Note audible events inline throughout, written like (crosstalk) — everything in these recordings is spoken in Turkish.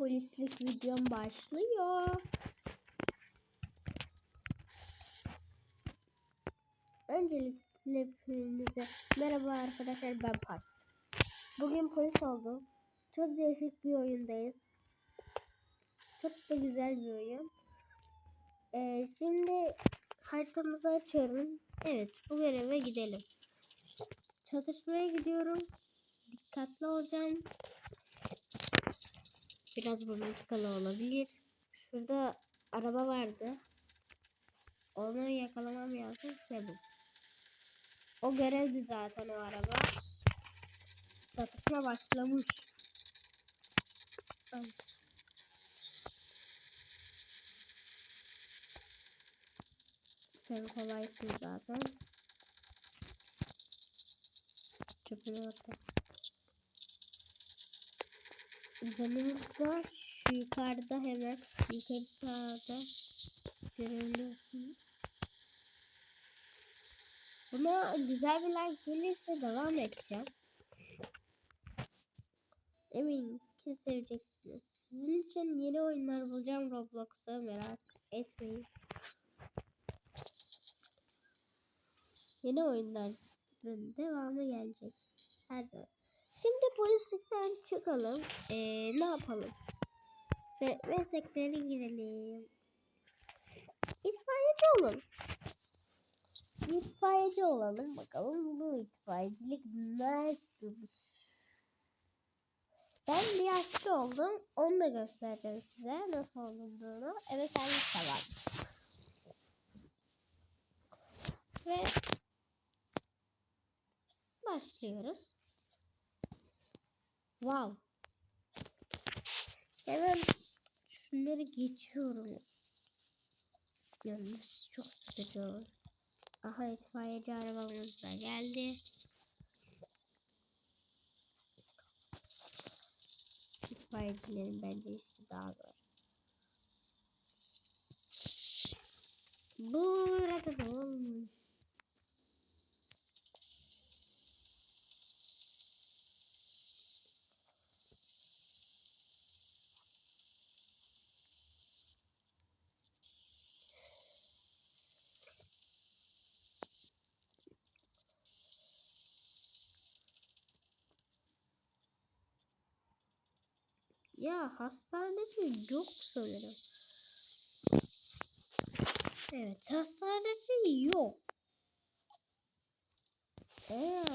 polislik videom başlıyor. Öncelikle hepinize merhaba arkadaşlar ben Pars. Bugün polis oldum. Çok değişik bir oyundayız. Çok da güzel bir oyun. Ee, şimdi haritamızı açıyorum. Evet bu göreve gidelim. Çatışmaya gidiyorum. Dikkatli olacağım. Biraz romantik olabilir. Şurada araba vardı. Onu yakalamam lazım. Ne bu? O görevdi zaten o araba. Çatışma başlamış. Ay. Sen kolaysın zaten. Çöpüne attım. Canımız da şu yukarıda hemen yukarı sağda görebiliyorsunuz. Buna güzel bir like gelirse devam edeceğim. Eminim ki seveceksiniz. Sizin için yeni oyunlar bulacağım Roblox'ta merak etmeyin. Yeni oyunların devamı gelecek. Her zaman. Şimdi polislikten çıkalım. Ee, ne yapalım? Ve mesleklere girelim. İtfaiyeci olalım. İtfaiyeci olalım. Bakalım bu itfaiyecilik nasılmış. Ben bir yaşlı oldum. Onu da göstereceğim size nasıl olunduğunu. Evet sen sever. Ve başlıyoruz. Wow. Hemen şunları geçiyorum. Yalnız çok sıkıcı olur. Aha itfaiyeci arabamız da geldi. İtfaiyecilerin bence işi daha zor. Burada da olmuş. Ya hastaneci yok sanırım. Evet hastaneci yok. Evet.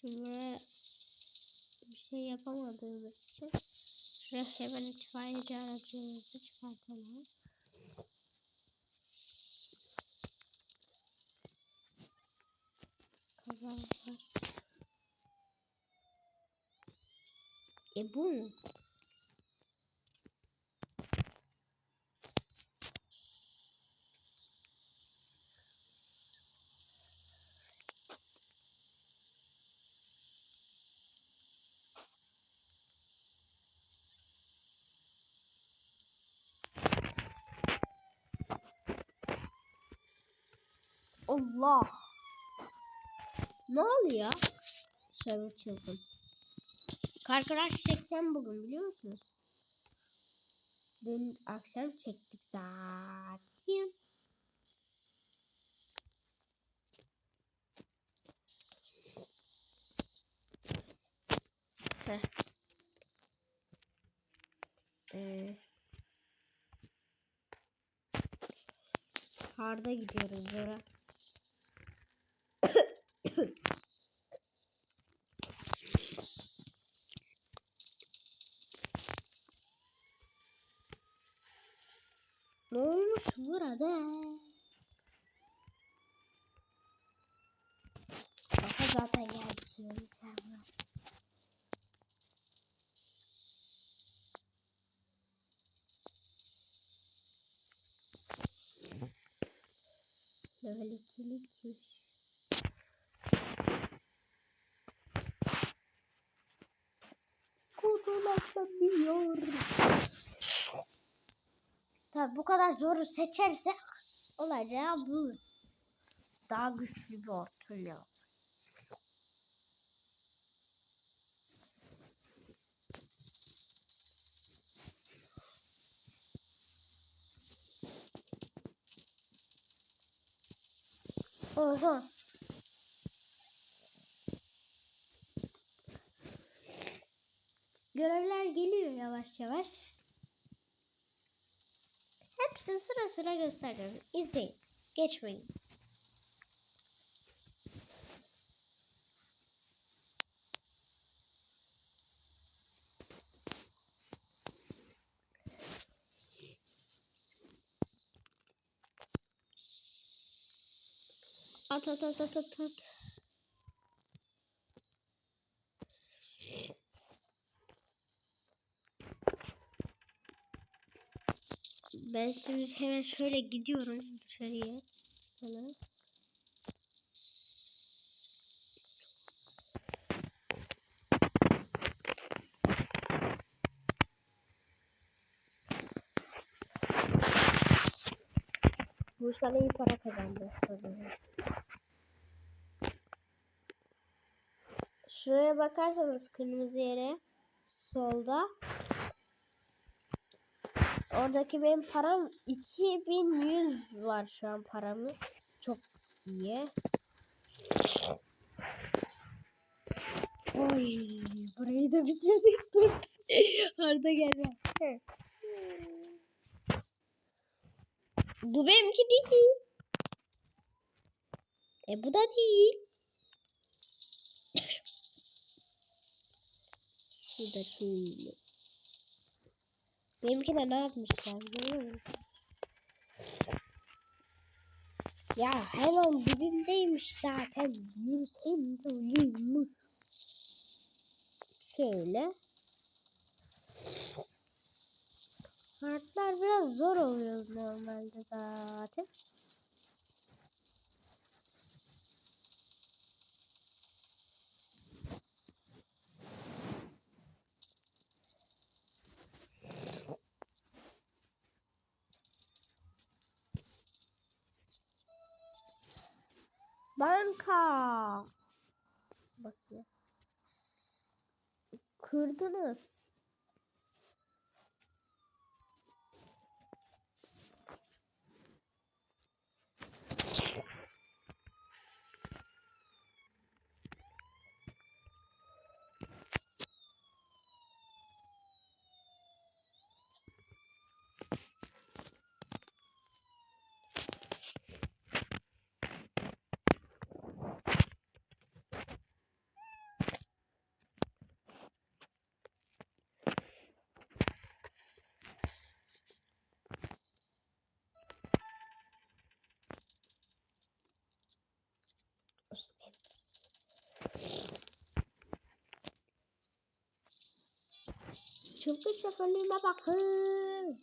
Şimdi bir şey yapamadığımız için şuraya hemen itfaiyeci aracımızı çıkartalım. Kazanlar. E bu mu? Allah. Ne oluyor? Söyle çılgın. Karkıraş çekeceğim bugün biliyor musunuz? Dün akşam çektik zaten. Ee, harda gidiyoruz zora. Ne olmuş burada? Baka zaten geldi sen Level 2'lik Kurtulaşamıyor. Tabi bu kadar zoru seçersek olacağı bu. Daha güçlü bir ortam Oha. Görevler geliyor yavaş yavaş. Hepsini sıra sıra göstereceğim. İzleyin. Geçmeyin. At at at at at at. Ben şimdi hemen şöyle gidiyorum dışarıya. Hemen. Bursa'da iyi para kazandı sanırım. Şuraya bakarsanız kırmızı yere solda oradaki benim param 2100 var şu an paramız. Çok iyi. Oy, burayı da bitirdik. (laughs) Arda gelme. Bu benimki değil. E bu da değil. Şurada şöyle. Benimkine ne yapmışlar görüyor? Ya hemen dibimdeymiş zaten. Yürüsem de uyuymuş. Şöyle. Harfler biraz zor oluyor normalde zaten. Banka. Bakıyor. Kırdınız. Çılgın şoförlüğüme bakın.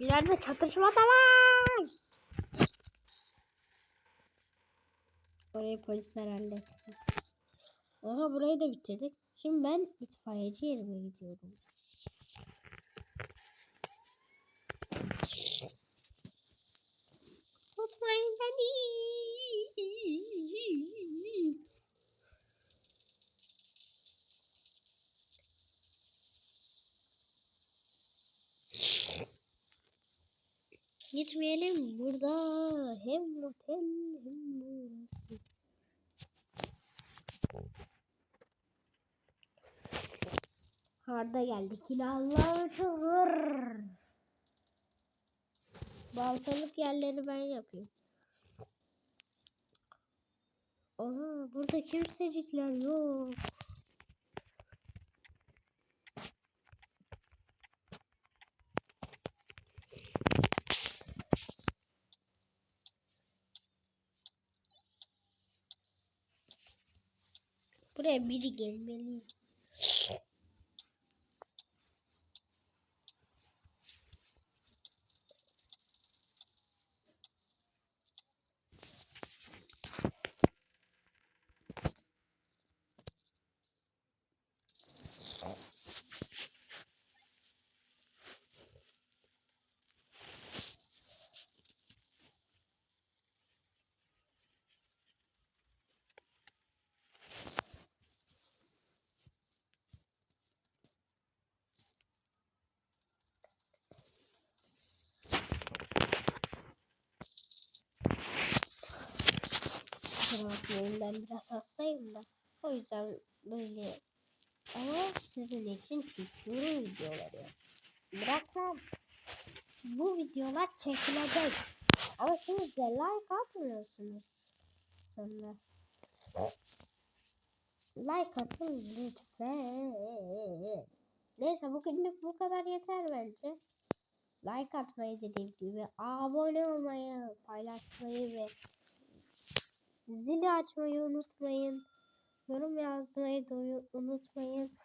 İleride çatışma da var. Orayı polisler halletsin. Aha burayı da bitirdik. Şimdi ben itfaiyeci yerime gidiyorum. Gitmeyelim burada. Hem otel hem burası. Harda geldik. İnanlar çıldır. Baltalık yerleri ben yapayım. Aha burada kimsecikler yok. Buraya biri gelmeli. Bakmayın ben biraz hastayım da. O yüzden böyle ama sizin için çekiyorum videoları. Bırakmam. Bu videolar çekilecek. Ama siz de like atmıyorsunuz. Sonra. Like atın lütfen. Neyse bugünlük bu kadar yeter bence. Like atmayı dediğim gibi abone olmayı, paylaşmayı ve zili açmayı unutmayın. Yorum yazmayı da unutmayın.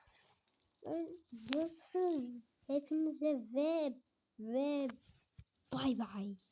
Görüşürüz hepinize ve ve bay bay.